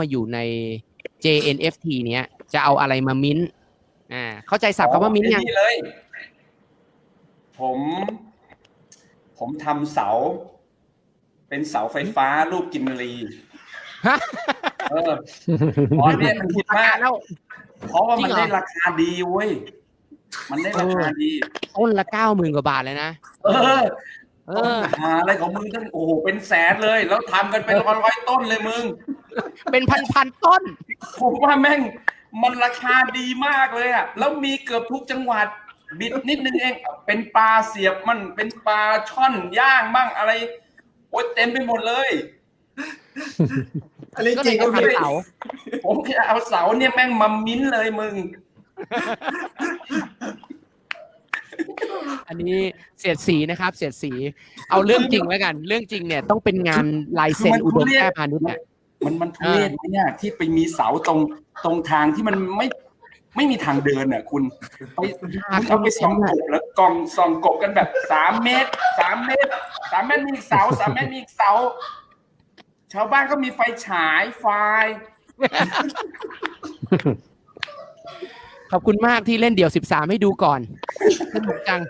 มาอยู่ใน JNFT เนี้ยจะเอาอะไรมามิ้นท์อ่าเข้าใจศัพท์คำว่ามิ้นท์ยัง ไอ้เลย ผม ผมทำเสา เป็นเสาไฟฟ้ารูปกินรีฮะ เออตอนเนี้ยมันคิดมากแล้ว เพราะว่ามันจริงเหรอได้ราคาดีเว้ย มันได้ราคาดี ต้นละเก้าหมื่นกว่าบาทเลยนะ เออเอต้นอหาอะไรของมึงตั้งโอ้โหเป็นแสนเลย แล้วทำกันเป็นร้อยร้อยๆต้นเลยมึง เป็นพันพันๆต้น ผมว่าแม่งมันราคาดีมากเลยอะ แล้วมีเกือบทุกจังหวัด บิดนิดนึงเอง เป็นปลาเสียบมันเป็นปลาช่อนย่างบ้างอะไร โอ๊ยเต็มไปหมดเลยอันนี้ก็จเลริยงก็จะพี่ทำเสาผมจะเอาเสาเนี่ยแม่งมามิ้นเลยมึง อันนี้เสียดสีนะครับ เสียดสี เอาเรื่องจริงแล้วกัน เรื่องจริงเนี่ยต้องเป็นงานลายเซ็นอุดมแก้พานุชเนี่ย มันมันทุเรศไหมเนี่ยที่ไปมีเสาตรงตรงทางที่มันไม่ไม่มีทางเดินอะคุณไปคุณเอาไปส่องกบแล้วกองส่องกบกันแบบสามเมตรสามเมตรสามเมตรมีอีกเสาสามเมตรมีอีกเสา ชาวบ้านก็มีไฟฉายไฟ ขอบคุณมากที่เล่นเดี่ยว 13 ให้ดูก่อนสนุกจัง